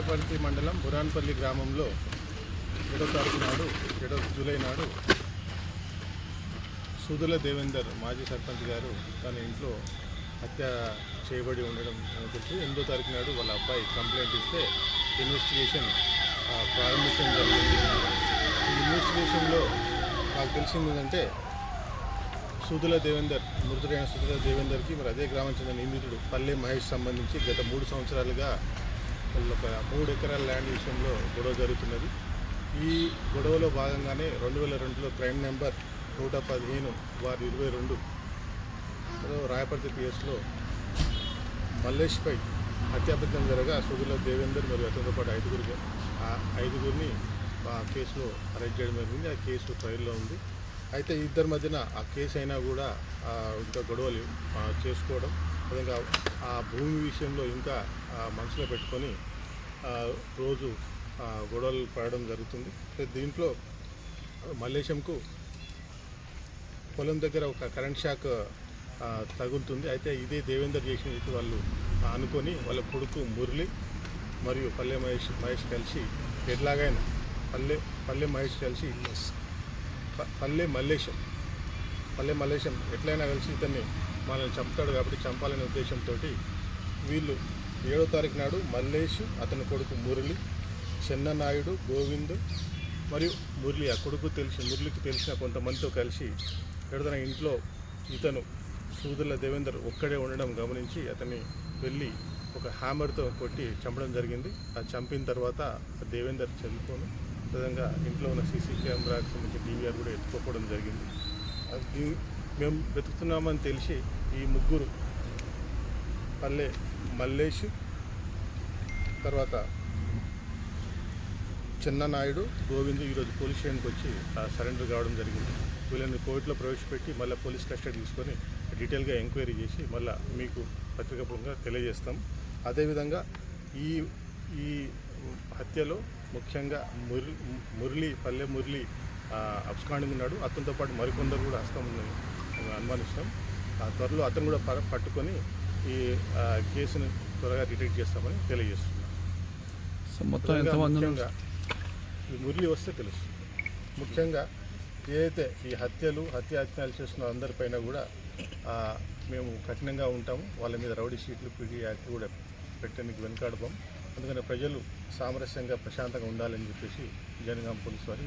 రాయపర్తి మండలం బురాన్పల్లి గ్రామంలో ఏడో తారీఖు నాడు ఏడో జూలై నాడు సుదుల దేవేందర్ మాజీ సర్పంచ్ గారు తన ఇంట్లో హత్య చేయబడి ఉండడం మనకు తెలుసు ఎనిమిదో తారీఖు నాడు వాళ్ళ అబ్బాయి కంప్లైంట్ ఇస్తే ఇన్వెస్టిగేషన్ ప్రారంభించడం జరిగింది. ఈ ఇన్వెస్టిగేషన్లో నాకు తెలిసింది ఏంటంటే సుదుల దేవేందర్ మృతుడైన సుదుల దేవేందర్కి మరి అదే గ్రామం చెందిన నిందితుడు పల్లె మహేష్ సంబంధించి గత మూడు సంవత్సరాలుగా ఒక మూడు ఎకరాల ల్యాండ్ విషయంలో గొడవ జరుగుతున్నది. ఈ గొడవలో భాగంగానే రెండు వేల రెండులో క్రైమ్ నెంబర్ నూట పదిహేను వారి ఇరవై రెండు రాయపర్తి పిఎస్లో మల్లేష్పై హత్యాబద్ధం జరగా సుదుల దేవేందర్ మరియు అతనితో పాటు ఐదుగురికి ఆ ఐదుగురిని ఆ కేసులో అరెస్ట్ చేయడం జరిగింది. ఆ కేసు ట్రయల్లో ఉంది. అయితే ఇద్దరి మధ్యన ఆ కేసు అయినా కూడా ఇంకా గొడవలు చేసుకోవడం విధంగా ఆ భూమి విషయంలో ఇంకా మనసులో పెట్టుకొని రోజు గొడవలు పడడం జరుగుతుంది. దీంట్లో మల్లేశంకు పొలం దగ్గర ఒక కరెంట్ షాక్ తగులుతుంది. అయితే ఇదే దేవేందర్ చేసిన వాళ్ళు అనుకొని వాళ్ళ కొడుకు మురళి మరియు పల్లె మహేష్ మహేష్ కలిసి ఎట్లాగైనా పల్లె పల్లె మహేష్ కలిసి పల్లె మల్లేశం పల్లె మల్లేశం ఎట్లయినా కలిసి ఇతన్ని మనల్ని చంపుతాడు కాబట్టి చంపాలనే ఉద్దేశంతో వీళ్ళు ఏడో తారీఖు నాడు మల్లేష్ అతని కొడుకు మురళి చెన్ననాయుడు గోవింద్ మరియు మురళి ఆ కొడుకు తెలిసి మురళికి తెలిసిన కొంతమందితో కలిసి ఎడతన ఇంట్లో ఇతను సూదుల దేవేందర్ ఒక్కడే ఉండడం గమనించి అతన్ని వెళ్ళి ఒక హ్యామర్తో కొట్టి చంపడం జరిగింది. ఆ చంపిన తర్వాత దేవేందర్ చనిపోను. విధంగా ఇంట్లో ఉన్న సీసీ కెమెరాకి సంబంధించిన డీవీఆర్ కూడా ఎత్తుకోవడం జరిగింది. అది మేము వెతుకుతున్నామని తెలిసి ఈ ముగ్గురు పల్లె మల్లేష్ తర్వాత చిన్ననాయుడు గోవింద్ ఈరోజు పోలీస్ స్టేషన్కి వచ్చి సరెండర్ కావడం జరిగింది. వీళ్ళని కోర్టులో ప్రవేశపెట్టి మళ్ళీ పోలీస్ కస్టడీ తీసుకొని డీటెయిల్గా ఎంక్వైరీ చేసి మళ్ళీ మీకు పత్రికాపూర్వకంగా తెలియజేస్తాం. అదేవిధంగా ఈ ఈ హత్యలో ముఖ్యంగా మురళి మురళి పల్లె మురళి అబ్స్కాండింగ్ ఉన్నాడు. అతనితో పాటు మరికొందరు కూడా హస్తం ఉందని అనుమానిస్తాం ఆ త్వరలో అతను కూడా పట్టుకొని ఈ కేసును త్వరగా డిటెక్ట్ చేస్తామని తెలియజేస్తున్నాం? ముఖ్యంగా మురళి వస్తే తెలుస్తుంది. ముఖ్యంగా ఏదైతే ఈ హత్యలు హత్యాయత్నాలు చేస్తున్న అందరిపైన కూడా మేము కఠినంగా ఉంటాము. వాళ్ళ మీద రౌడీ షీట్లు పీడీ యాక్ట్ కూడా పెట్టడానికి వెనకాడతాం. అందుకని ప్రజలు సామరస్యంగా ప్రశాంతంగా ఉండాలని చెప్పేసి జనగాం పోలీసు వారు